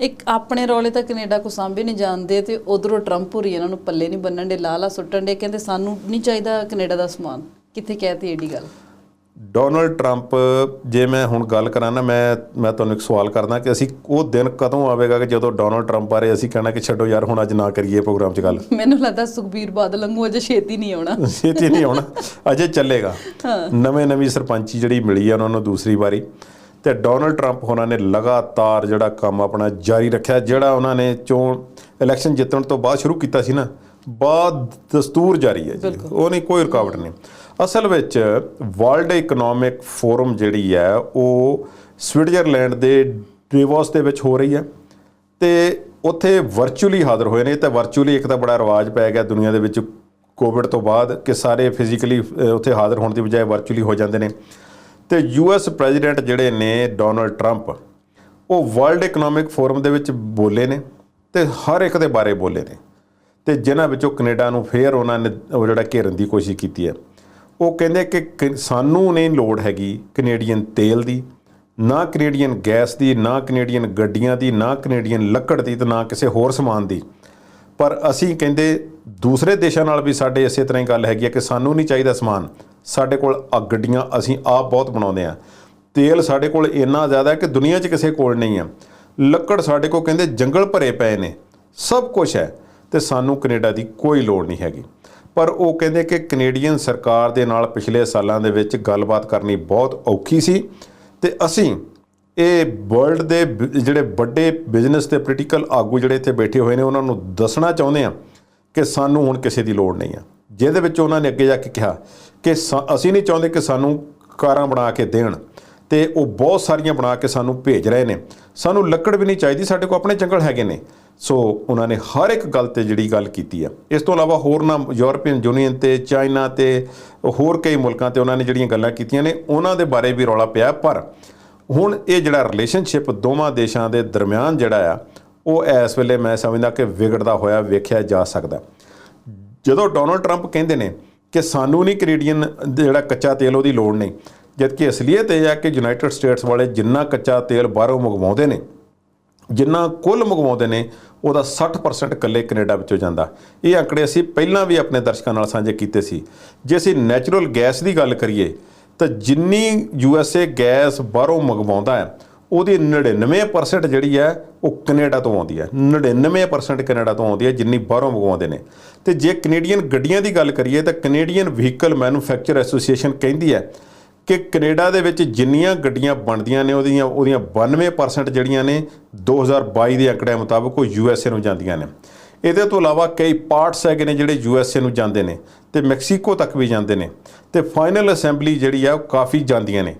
ਇੱਕ ਆਪਣੇ ਰੌਲੇ ਤਾਂ ਕੈਨੇਡਾ ਕੋ ਸਾਂਭੇ ਨਹੀਂ ਜਾਣਦੇ ਤੇ ਉਧਰੋਂ ਟਰੰਪ ਹੋਰੀ ਇਹਨਾਂ ਨੂੰ ਪੱਲੇ ਨਹੀਂ ਬੰਨਣ ਦੇ ਲਾਲਾ ਸੁੱਟਣ ਦੇ ਕਹਿੰਦੇ ਸਾਨੂੰ ਨਹੀਂ ਚਾਹੀਦਾ ਕੈਨੇਡਾ ਦਾ ਸਮਾਨ। ਕਿੱਥੇ ਕਹਿਤੀ ਏਡੀ ਗੱਲ? ਡੋਨਲਡ ਟਰੰਪ ਜੇ ਮੈਂ ਹੁਣ ਗੱਲ ਕਰਾਂ ਨਾ ਮੈਂ ਮੈਂ ਤੁਹਾਨੂੰ ਇੱਕ ਸਵਾਲ ਕਰਦਾ ਕਿ ਅਸੀਂ ਉਹ ਦਿਨ ਕਦੋਂ ਆਵੇਗਾ ਕਿ ਜਦੋਂ ਡੋਨਲਡ ਟਰੰਪ ਬਾਰੇ ਅਸੀਂ ਕਹਿਣਾ ਕਿ ਛੱਡੋ ਯਾਰ ਹੁਣ ਅੱਜ ਨਾ ਕਰੀਏ ਪ੍ਰੋਗਰਾਮ 'ਚ ਗੱਲ? ਮੈਨੂੰ ਲੱਗਦਾ ਸੁਖਬੀਰ ਬਾਦਲ ਵਾਂਗੂ ਅਜੇ ਛੇਤੀ ਨਹੀਂ ਆਉਣਾ। ਛੇਤੀ ਨਹੀਂ ਆਉਣਾ ਅਜੇ ਚੱਲੇਗਾ। ਨਵੇਂ ਨਵੀਂ ਸਰਪੰਚੀ ਜਿਹੜੀ ਮਿਲੀ ਆ ਉਹਨਾਂ ਨੂੰ ਦੂਸਰੀ ਵਾਰੀ। ਤੇ ਡੋਨਲਡ ਟਰੰਪ ਉਹਨਾਂ ਨੇ ਲਗਾਤਾਰ ਜਿਹੜਾ ਕੰਮ ਆਪਣਾ ਜਾਰੀ ਰੱਖਿਆ ਜਿਹੜਾ ਉਹਨਾਂ ਨੇ ਚੋਣ ਇਲੈਕਸ਼ਨ ਜਿੱਤਣ ਤੋਂ ਬਾਅਦ ਸ਼ੁਰੂ ਕੀਤਾ ਸੀ ਨਾ ਬਾਅਦ ਦਸਤੂਰ ਜਾਰੀ ਹੈ ਜੀ। ਉਹ ਨਹੀਂ ਕੋਈ ਰੁਕਾਵਟ ਨਹੀਂ। ਅਸਲ ਵਿੱਚ ਵਰਲਡ ਇਕਨੋਮਿਕ ਫੋਰਮ ਜਿਹੜੀ ਹੈ ਉਹ ਸਵਿਟਜ਼ਰਲੈਂਡ ਦੇ ਡੇਵੋਸ ਦੇ ਵਿੱਚ ਹੋ ਰਹੀ ਹੈ ਤੇ ਉੱਥੇ ਵਰਚੁਅਲੀ ਹਾਜ਼ਰ ਹੋਏ ਨੇ। ਤੇ ਵਰਚੁਅਲੀ ਇੱਕ ਤਾਂ ਬੜਾ ਰਿਵਾਜ ਪੈ ਗਿਆ ਦੁਨੀਆ ਦੇ ਵਿੱਚ ਕੋਵਿਡ ਤੋਂ ਬਾਅਦ ਕਿ ਸਾਰੇ ਫਿਜ਼ੀਕਲੀ ਉੱਥੇ ਹਾਜ਼ਰ ਹੋਣ ਦੀ ਬਜਾਏ ਵਰਚੁਅਲੀ ਹੋ ਜਾਂਦੇ ਨੇ। ਤੇ ਯੂਐਸ ਪ੍ਰੈਜ਼ੀਡੈਂਟ ਜਿਹੜੇ ਨੇ ਡੋਨਲਡ ਟਰੰਪ, ਉਹ ਵਰਲਡ ਇਕਨੋਮਿਕ ਫੋਰਮ ਦੇ ਵਿੱਚ ਬੋਲੇ ਨੇ ਤੇ ਹਰ ਇੱਕ ਦੇ ਬਾਰੇ ਬੋਲੇ ਨੇ। ਤੇ ਜਿਨ੍ਹਾਂ ਵਿੱਚੋਂ ਕੈਨੇਡਾ ਨੂੰ ਫੇਰ ਉਹਨਾਂ ਨੇ ਉਹ ਜਿਹੜਾ ਘੇਰਨ ਦੀ ਕੋਸ਼ਿਸ਼ ਕੀਤੀ ਹੈ, ਉਹ ਕਹਿੰਦੇ ਕਿ ਕ- ਸਾਨੂੰ ਨਹੀਂ ਲੋੜ ਹੈਗੀ ਕੈਨੇਡੀਅਨ ਤੇਲ ਦੀ, ਨਾ ਕੈਨੇਡੀਅਨ ਗੈਸ ਦੀ, ਨਾ ਕੈਨੇਡੀਅਨ ਗੱਡੀਆਂ ਦੀ, ਨਾ ਕੈਨੇਡੀਅਨ ਲੱਕੜ ਦੀ ਤੇ ਨਾ ਕਿਸੇ ਹੋਰ ਸਮਾਨ ਦੀ। ਪਰ ਅਸੀਂ ਕਹਿੰਦੇ ਦੂਸਰੇ ਦੇਸ਼ਾਂ ਨਾਲ ਵੀ ਸਾਡੇ ਇਸੇ ਤਰ੍ਹਾਂ ਹੀ ਗੱਲ ਹੈਗੀ ਹੈ ਕਿ ਸਾਨੂੰ ਨਹੀਂ ਚਾਹੀਦਾ ਸਮਾਨ। ਸਾਡੇ ਕੋਲ ਆ ਗੱਡੀਆਂ ਅਸੀਂ ਆਪ ਬਹੁਤ ਬਣਾਉਂਦੇ ਆ। ਤੇਲ ਸਾਡੇ ਕੋਲ ਇੰਨਾ ਜ਼ਿਆਦਾ ਹੈ ਕਿ ਦੁਨੀਆ 'ਚ ਕਿਸੇ ਕੋਲ ਨਹੀਂ ਆ। ਲੱਕੜ ਸਾਡੇ ਕੋਲ ਕਹਿੰਦੇ ਜੰਗਲ ਭਰੇ ਪਏ ਨੇ। ਸਭ ਕੁਝ ਹੈ ਤੇ ਸਾਨੂੰ ਕੈਨੇਡਾ ਦੀ ਕੋਈ ਲੋੜ ਨਹੀਂ ਹੈਗੀ। ਪਰ ਉਹ ਕਹਿੰਦੇ ਕਿ ਕੈਨੇਡੀਅਨ ਸਰਕਾਰ ਦੇ ਨਾਲ ਪਿਛਲੇ ਸਾਲਾਂ ਦੇ ਵਿੱਚ ਗੱਲਬਾਤ ਕਰਨੀ ਬਹੁਤ ਔਖੀ ਸੀ ਤੇ ਅਸੀਂ ਇਹ ਵਰਲਡ ਦੇ ਬ- ਜਿਹੜੇ ਵੱਡੇ ਬਿਜ਼ਨਸ ਤੇ ਪੋਲੀਟੀਕਲ ਆਗੂ ਜਿਹੜੇ ਇੱਥੇ ਬੈਠੇ ਹੋਏ ਨੇ, ਉਹਨਾਂ ਨੂੰ ਦੱਸਣਾ ਚਾਹੁੰਦੇ ਆ ਕਿ ਸਾਨੂੰ ਹੁਣ ਕਿਸੇ ਦੀ ਲੋੜ ਨਹੀਂ ਆ। ਜਿਹਦੇ ਵਿੱਚ ਉਹਨਾਂ ਨੇ ਅੱਗੇ ਜਾ ਕੇ ਕਿਹਾ ਕਿ ਸਾ- ਅਸੀਂ ਨਹੀਂ ਚਾਹੁੰਦੇ ਕਿ ਸਾਨੂੰ ਕਾਰਾਂ ਬਣਾ ਕੇ ਦੇਣ ਤੇ ਉਹ ਬਹੁਤ ਸਾਰੀਆਂ ਬਣਾ ਕੇ ਸਾਨੂੰ ਭੇਜ ਰਹੇ ਨੇ। ਸਾਨੂੰ ਲੱਕੜ ਵੀ ਨਹੀਂ ਚਾਹੀਦੀ, ਸਾਡੇ ਕੋਲ ਆਪਣੇ ਜੰਗਲ ਹੈਗੇ ਨੇ। ਸੋ ਉਹਨਾਂ ਨੇ ਹਰ ਇੱਕ ਗੱਲ ਤੇ ਜਿਹੜੀ ਗੱਲ ਕੀਤੀ ਆ। ਇਸ ਤੋਂ ਇਲਾਵਾ ਹੋਰ ਨਾ ਯੂਰਪੀਅਨ ਯੂਨੀਅਨ ਤੇ, ਚਾਈਨਾ ਤੇ, ਹੋਰ ਕਈ ਮੁਲਕਾਂ ਤੇ ਉਹਨਾਂ ਨੇ ਜਿਹੜੀਆਂ ਗੱਲਾਂ ਕੀਤੀਆਂ ਨੇ, ਉਹਨਾਂ ਦੇ ਬਾਰੇ ਵੀ ਰੌਲਾ ਪਿਆ। ਪਰ ਹੁਣ ਇਹ ਜਿਹੜਾ ਰਿਲੇਸ਼ਨਸ਼ਿਪ ਦੋਵਾਂ ਦੇਸ਼ਾਂ ਦੇ ਦਰਮਿਆਨ ਜਿਹੜਾ ਆ, ਉਹ ਇਸ ਵੇਲੇ ਮੈਂ ਸਮਝਦਾ ਕਿ ਵਿਗੜਦਾ ਹੋਇਆ ਵੇਖਿਆ ਜਾ ਸਕਦਾ। ਜਦੋਂ ਡੋਨਲਡ ਟਰੰਪ ਕਹਿੰਦੇ ਨੇ ਕਿ ਸਾਨੂੰ ਨਹੀਂ ਕੈਨੇਡੀਅਨ ਜਿਹੜਾ ਕੱਚਾ ਤੇਲ ਉਹਦੀ ਲੋੜ ਨਹੀਂ, ਜਦਕਿ ਅਸਲੀਅਤ ਇਹ ਹੈ ਕਿ ਯੂਨਾਈਟਿਡ ਸਟੇਟਸ ਵਾਲੇ ਜਿੰਨਾ ਕੱਚਾ ਤੇਲ ਬਾਹਰੋਂ ਮੰਗਵਾਉਂਦੇ ਨੇ, ਜਿੰਨਾ ਕੁੱਲ ਮੰਗਵਾਉਂਦੇ ਨੇ, ਉਹਦਾ 60% ਇਕੱਲੇ ਕੈਨੇਡਾ ਵਿੱਚੋਂ ਜਾਂਦਾ। ਇਹ ਅੰਕੜੇ ਅਸੀਂ ਪਹਿਲਾਂ ਵੀ ਆਪਣੇ ਦਰਸ਼ਕਾਂ ਨਾਲ ਸਾਂਝੇ ਕੀਤੇ ਸੀ। ਜੇ ਅਸੀਂ ਨੈਚੁਰਲ ਗੈਸ ਦੀ ਗੱਲ ਕਰੀਏ ਤਾਂ ਜਿੰਨੀ ਯੂਐਸਏ ਗੈਸ ਬਾਹਰੋਂ ਮੰਗਵਾਉਂਦਾ ਹੈ, ਉਹਦੀ 99% ਜਿਹੜੀ ਹੈ, ਉਹ ਕੈਨੇਡਾ ਤੋਂ ਆਉਂਦੀ ਹੈ। 99% ਕੈਨੇਡਾ ਤੋਂ ਆਉਂਦੀ ਹੈ, ਜਿੰਨੀ ਬਾਹਰੋਂ ਮੰਗਵਾਉਂਦੇ ਨੇ। ਤੇ ਜੇ ਕੈਨੇਡੀਅਨ ਗੱਡੀਆਂ ਦੀ ਗੱਲ ਕਰੀਏ, ਤਾਂ ਕੈਨੇਡੀਅਨ ਵਹੀਕਲ ਮੈਨੂਫੈਕਚਰ ਐਸੋਸੀਏਸ਼ਨ ਕਹਿੰਦੀ ਹੈ ਕਿ ਕੈਨੇਡਾ ਦੇ ਵਿੱਚ ਜਿੰਨੀਆਂ ਗੱਡੀਆਂ ਬਣਦੀਆਂ ਨੇ, ਉਹਦੀਆਂ ਉਹਦੀਆਂ 92% ਜਿਹੜੀਆਂ ਨੇ 2022 ਦੇ ਅੰਕੜਿਆਂ ਮੁਤਾਬਕ ਉਹ ਯੂਐਸਏ ਨੂੰ ਜਾਂਦੀਆਂ ਨੇ। ਇਹਦੇ ਤੋਂ ਇਲਾਵਾ ਕਈ ਪਾਰਟਸ ਹੈਗੇ ਨੇ ਜਿਹੜੇ ਯੂ ਐੱਸ ਏ ਨੂੰ ਜਾਂਦੇ ਨੇ ਤੇ ਮੈਕਸੀਕੋ ਤੱਕ ਵੀ ਜਾਂਦੇ ਨੇ ਤੇ ਫਾਈਨਲ ਅਸੈਂਬਲੀ ਜਿਹੜੀ ਆ ਉਹ ਕਾਫੀ ਜਾਂਦੀਆਂ ਨੇ।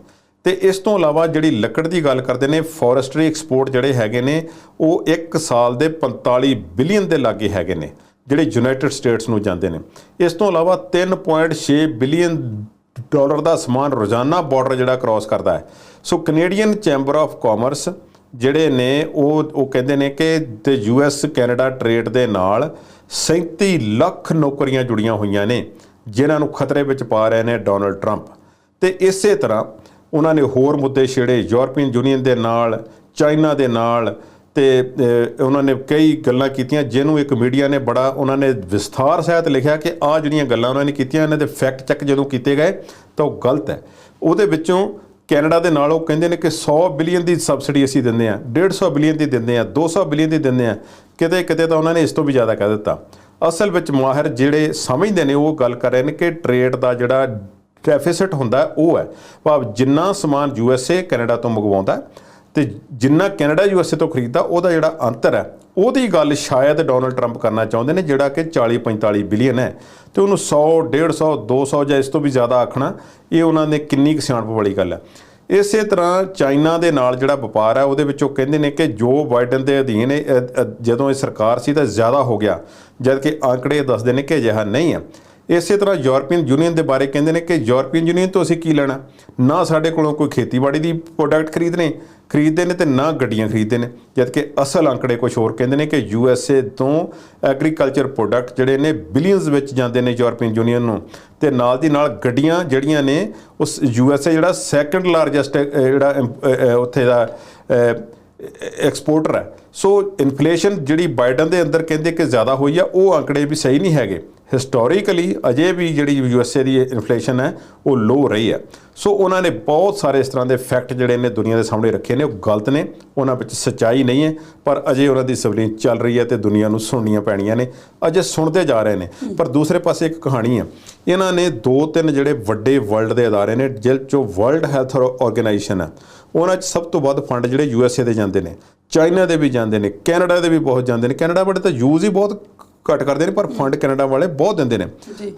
ਤੇ ਇਸ ਤੋਂ ਇਲਾਵਾ ਜਿਹੜੀ ਲੱਕੜ ਦੀ ਗੱਲ ਕਰਦੇ ਨੇ, ਫੋਰੈਸਟਰੀ ਐਕਸਪੋਰਟ ਜਿਹੜੇ ਹੈਗੇ ਨੇ, ਉਹ 1 ਸਾਲ ਦੇ 45 ਬਿਲੀਅਨ ਦੇ ਲਾਗੇ ਹੈਗੇ ਨੇ, ਜਿਹੜੇ ਯੂਨਾਈਟਿਡ ਸਟੇਟਸ ਨੂੰ ਜਾਂਦੇ ਨੇ। ਇਸ ਤੋਂ ਇਲਾਵਾ 3.6 ਬਿਲੀਅਨ ਡਾਲਰ ਦਾ ਸਮਾਨ ਰੋਜ਼ਾਨਾ ਬਾਰਡਰ ਜਿਹੜਾ ਕ੍ਰਾਸ ਕਰਦਾ ਹੈ। So Canadian chamber of commerce ਜਿਹੜੇ ਨੇ, ਉਹ ਉਹ ਕਹਿੰਦੇ ਨੇ ਕਿ ਤੇ ਯੂਐਸ ਕੈਨੇਡਾ ਟ੍ਰੇਡ ਦੇ ਨਾਲ 37 ਲੱਖ ਨੌਕਰੀਆਂ ਜੁੜੀਆਂ ਹੋਈਆਂ ਨੇ, ਜਿਨ੍ਹਾਂ ਨੂੰ ਖਤਰੇ ਵਿੱਚ ਪਾ ਰਹੇ ਨੇ ਡੋਨਲਡ ਟਰੰਪ। ਤੇ ਇਸੇ ਤਰ੍ਹਾਂ ਉਹਨਾਂ ਨੇ ਹੋਰ ਮੁੱਦੇ ਛੇੜੇ, ਯੂਰਪੀਅਨ ਯੂਨੀਅਨ ਦੇ ਨਾਲ, ਚਾਈਨਾ ਦੇ ਨਾਲ, ਤੇ ਉਹਨਾਂ ਨੇ ਕਈ ਗੱਲਾਂ ਕੀਤੀਆਂ, ਜਿਹਨੂੰ ਇੱਕ ਮੀਡੀਆ ਨੇ ਬੜਾ, ਉਹਨਾਂ ਨੇ ਵਿਸਥਾਰ ਸਹਿਤ ਲਿਖਿਆ ਕਿ ਆ ਜਿਹੜੀਆਂ ਗੱਲਾਂ ਉਹਨਾਂ ਨੇ ਕੀਤੀਆਂ, ਇਹਨਾਂ ਦੇ ਫੈਕਟ ਚੈੱਕ ਜਦੋਂ ਕੀਤੇ ਗਏ ਤਾਂ ਉਹ ਗਲਤ ਹੈ। ਉਹਦੇ ਵਿੱਚੋਂ ਕੈਨੇਡਾ ਦੇ ਨਾਲ ਉਹ ਕਹਿੰਦੇ ਨੇ ਕਿ 100 ਬਿਲੀਅਨ ਦੀ ਸਬਸਿਡੀ ਅਸੀਂ ਦਿੰਦੇ ਆ 150 ਬਿਲੀਅਨ ਦੀ ਦਿੰਦੇ ਆ 200 ਬਿਲੀਅਨ ਦੀ ਦਿੰਦੇ ਆ ਕਿਤੇ ਕਿਤੇ ਤਾਂ ਉਹਨਾਂ ਨੇ ਇਸ ਤੋਂ ਵੀ ਜ਼ਿਆਦਾ ਕਹਿ ਦਿੱਤਾ। ਅਸਲ ਵਿੱਚ ਮਾਹਿਰ ਜਿਹੜੇ ਸਮਝਦੇ ਨੇ, ਉਹ ਗੱਲ ਕਰ ਰਹੇ ਨੇ ਕਿ ਟ੍ਰੇਡ ਦਾ ਜਿਹੜਾ ਡੈਫਿਸਿਟ ਹੁੰਦਾ ਉਹ ਹੈ। ਭਾਵ ਜਿੰਨਾ ਸਮਾਨ ਯੂਐਸਏ ਕੈਨੇਡਾ ਤੋਂ ਮੰਗਵਾਉਂਦਾ ਤੇ ਜਿੰਨਾ ਕੈਨੇਡਾ ਯੂਐਸਏ ਤੋਂ ਖਰੀਦਦਾ, ਉਹਦਾ ਜਿਹੜਾ ਅੰਤਰ ਹੈ, ਉਹਦੀ ਗੱਲ ਸ਼ਾਇਦ ਡੋਨਲਡ ਟਰੰਪ ਕਰਨਾ ਚਾਹੁੰਦੇ ਨੇ, ਜਿਹੜਾ ਕਿ 40 45 ਬਿਲੀਅਨ ਹੈ। ਤੇ ਉਹਨੂੰ 100 150 200 ਜਾਂ ਇਸ ਤੋਂ ਵੀ ਜ਼ਿਆਦਾ ਆਖਣਾ, ਇਹ ਉਹਨਾਂ ਨੇ ਕਿੰਨੀ ਕੁ ਸਿਆਣਪ ਵਾਲੀ ਗੱਲ ਹੈ। ਇਸੇ ਤਰ੍ਹਾਂ ਚਾਈਨਾ ਦੇ ਨਾਲ ਜਿਹੜਾ ਵਪਾਰ ਹੈ, ਉਹਦੇ ਵਿੱਚ ਉਹ ਕਹਿੰਦੇ ਨੇ ਕਿ ਜੋ ਬਾਈਡਨ ਦੇ ਅਧੀਨ ਜਦੋਂ ਇਹ ਸਰਕਾਰ ਸੀ ਤਾਂ ਜ਼ਿਆਦਾ ਹੋ ਗਿਆ, ਜਦਕਿ ਆંકੜੇ ਦੱਸਦੇ ਨੇ ਕਿ ਅਜਿਹਾ ਨਹੀਂ ਹੈ। ਇਸੇ ਤਰ੍ਹਾਂ ਯੂਰਪੀਅਨ ਯੂਨੀਅਨ ਦੇ ਬਾਰੇ ਕਹਿੰਦੇ ਨੇ ਕਿ ਯੂਰਪੀਅਨ ਯੂਨੀਅਨ ਤੋਂ ਅਸੀਂ ਕੀ ਲੈਣਾ? ਨਾ ਸਾਡੇ ਕੋਲੋਂ ਕੋਈ ਖੇਤੀਬਾੜੀ ਦੀ ਪ੍ਰੋਡਕਟ ਖਰੀਦਣੇ, ਖਰੀਦਦੇ ਨੇ ਤੇ ਨਾ ਗੱਡੀਆਂ ਖਰੀਦਦੇ ਨੇ। ਜਦਕਿ ਅਸਲ ਅੰਕੜੇ ਕੁਝ ਹੋਰ ਕਹਿੰਦੇ ਨੇ ਕਿ ਯੂ ਐੱਸ ਏ ਤੋਂ ਐਗਰੀਕਲਚਰ ਪ੍ਰੋਡਕਟ ਜਿਹੜੇ ਨੇ ਬਿਲੀਅਨਸ ਵਿੱਚ ਜਾਂਦੇ ਨੇ ਯੂਰਪੀਅਨ ਯੂਨੀਅਨ ਨੂੰ। ਤੇ ਨਾਲ ਦੀ ਨਾਲ ਗੱਡੀਆਂ ਜਿਹੜੀਆਂ ਨੇ, ਉਸ ਏ ਜਿਹੜਾ ਸੈਕੰਡ ਲਾਰਜੈਸਟ ਜਿਹੜਾ ਇੰਪ- ਉੱਥੇ ਦਾ ਐਕਸਪੋਰਟਰ ਹੈ। ਸੋ ਇਨਫਲੇਸ਼ਨ ਜਿਹੜੀ ਬਾਈਡਨ ਦੇ ਅੰਦਰ ਕਹਿੰਦੇ ਕਿ ਜ਼ਿਆਦਾ ਹੋਈ ਆ, ਉਹ ਅੰਕੜੇ ਵੀ ਸਹੀ ਨਹੀਂ ਹੈਗੇ। ਹਿਸਟੋਰੀਕਲੀ ਅਜੇ ਵੀ ਜਿਹੜੀ ਯੂਐਸਏ ਦੀ ਇਨਫਲੇਸ਼ਨ ਹੈ, ਉਹ ਲੋ ਰਹੀ ਹੈ। ਸੋ ਉਹਨਾਂ ਨੇ ਬਹੁਤ ਸਾਰੇ ਇਸ ਤਰ੍ਹਾਂ ਦੇ ਫੈਕਟ ਜਿਹੜੇ ਨੇ ਦੁਨੀਆ ਦੇ ਸਾਹਮਣੇ ਰੱਖੇ ਨੇ, ਉਹ ਗਲਤ ਨੇ। ਉਹਨਾਂ ਵਿੱਚ ਸੱਚਾਈ ਨਹੀਂ ਹੈ, ਪਰ ਅਜੇ ਉਹਨਾਂ ਦੀ ਸਰਵੇਲੈਂਸ ਚੱਲ ਰਹੀ ਹੈ ਤੇ ਦੁਨੀਆ ਨੂੰ ਸੁਣਨੀਆਂ ਪੈਣੀਆਂ ਨੇ। ਅਜੇ ਸੁਣਦੇ ਜਾ ਰਹੇ ਨੇ, ਪਰ ਦੂਸਰੇ ਪਾਸੇ ਇੱਕ ਕਹਾਣੀ ਹੈ। ਇਹਨਾਂ ਨੇ ਦੋ ਤਿੰਨ ਜਿਹੜੇ ਵੱਡੇ ਵਰਲਡ ਦੇ ਅਦਾਰੇ ਨੇ ਜਿਲ ਚੋਂ ਵਰਲਡ ਹੈਲਥ ਆਰਗੇਨਾਈਜੇਸ਼ਨ ਹੈ। ਉਹਨਾਂ 'ਚ ਸਭ ਤੋਂ ਵੱਧ ਫੰਡ ਜਿਹੜੇ ਯੂਐਸਏ ਦੇ ਜਾਂਦੇ ਨੇ। ਚਾਈਨਾ ਦੇ ਵੀ ਜਾਂਦੇ ਨੇ ਕੈਨੇਡਾ ਦੇ ਵੀ ਬਹੁਤ ਜਾਂਦੇ ਨੇ। ਕੈਨੇਡਾ ਵਾਲੇ ਤਾਂ ਯੂਜ਼ ਹੀ ਬਹੁਤ ਘੱਟ ਕਰਦੇ ਨੇ ਪਰ ਫੰਡ ਕੈਨੇਡਾ ਵਾਲੇ ਬਹੁਤ ਦਿੰਦੇ ਨੇ।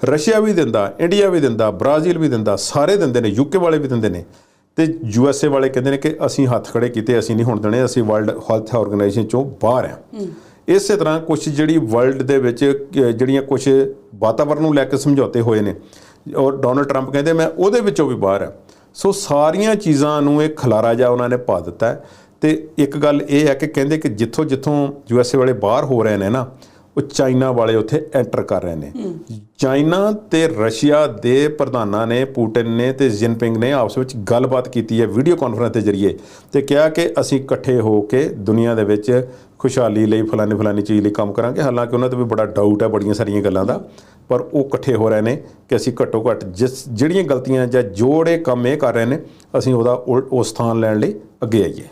ਰਸ਼ੀਆ ਵੀ ਦਿੰਦਾ ਇੰਡੀਆ ਵੀ ਦਿੰਦਾ ਬ੍ਰਾਜ਼ੀਲ ਵੀ ਦਿੰਦਾ ਸਾਰੇ ਦਿੰਦੇ ਨੇ ਯੂਕੇ ਵਾਲੇ ਵੀ ਦਿੰਦੇ ਨੇ। ਤੇ ਯੂਐਸਏ ਵਾਲੇ ਕਹਿੰਦੇ ਨੇ ਕਿ ਅਸੀਂ ਹੱਥ ਖੜੇ ਕੀਤੇ ਅਸੀਂ ਨਹੀਂ ਹੁਣ ਦੇਣੇ ਅਸੀਂ ਵਰਲਡ ਹੈਲਥ ਆਰਗੇਨਾਈਜੇਸ਼ਨ ਚੋਂ ਬਾਹਰ ਆ। ਇਸੇ ਤਰ੍ਹਾਂ ਕੁਝ ਜਿਹੜੀ ਵਰਲਡ ਦੇ ਵਿੱਚ ਜਿਹੜੀਆਂ ਕੁਝ ਵਾਤਾਵਰਣ ਨੂੰ ਲੈ ਕੇ ਸਮਝੌਤੇ ਹੋਏ ਨੇ ਔਰ ਡੋਨਲਡ ਟਰੰਪ ਕਹਿੰਦੇ ਮੈਂ ਉਹਦੇ ਵਿੱਚੋਂ ਵੀ ਬਾਹਰ ਆ। ਸੋ ਸਾਰੀਆਂ ਚੀਜ਼ਾਂ ਨੂੰ ਇਹ ਖਲਾਰਾ ਜਾ ਉਹਨਾਂ ਨੇ ਪਾ ਦਿੱਤਾ ਤੇ ਇੱਕ ਗੱਲ ਇਹ ਹੈ ਕਿ ਕਹਿੰਦੇ ਕਿ ਜਿੱਥੋਂ ਜਿੱਥੋਂ ਯੂਐਸਏ ਵਾਲੇ ਬਾਹਰ ਹੋ ਰਹੇ ਨੇ ਨਾ ਉਹ ਚਾਈਨਾ ਵਾਲੇ ਉੱਥੇ ਐਂਟਰ ਕਰ ਰਹੇ ਨੇ। ਚਾਈਨਾ ਤੇ ਰਸ਼ੀਆ ਦੇ ਪ੍ਰਧਾਨਾਂ ਨੇ, ਪੁਟਿਨ ਨੇ ਤੇ ਜਿਨਪਿੰਗ ਨੇ ਆਪਸ ਵਿੱਚ ਗੱਲਬਾਤ ਕੀਤੀ ਹੈ ਵੀਡੀਓ ਕਾਨਫਰੰਸ ਦੇ ਜ਼ਰੀਏ ਤੇ ਕਿਹਾ ਕਿ ਅਸੀਂ ਇਕੱਠੇ ਹੋ ਕੇ ਦੁਨੀਆ ਦੇ ਵਿੱਚ ਖੁਸ਼ਹਾਲੀ ਲਈ ਫਲਾਨੀ ਫਲਾਨੀ ਚੀਜ਼ ਲਈ ਕੰਮ ਕਰਾਂਗੇ। ਹਾਲਾਂਕਿ ਉਹਨਾਂ ਤੇ ਵੀ ਬੜਾ ਡਾਊਟ ਹੈ ਬੜੀਆਂ ਸਾਰੀਆਂ ਗੱਲਾਂ ਦਾ, ਪਰ ਉਹ ਇਕੱਠੇ ਹੋ ਰਹੇ ਨੇ ਕਿ ਅਸੀਂ ਘੱਟੋ ਘੱਟ ਜਿਸ ਜਿਹੜੀਆਂ ਗਲਤੀਆਂ ਜਾਂ ਜੋੜੇ ਕੰਮ ਇਹ ਕਰ ਰਹੇ ਨੇ, ਅਸੀਂ ਉਹਦਾ ਉਲ- ਉਹ ਸਥਾਨ ਲੈਣ ਲਈ ਅੱਗੇ ਆਈਏ।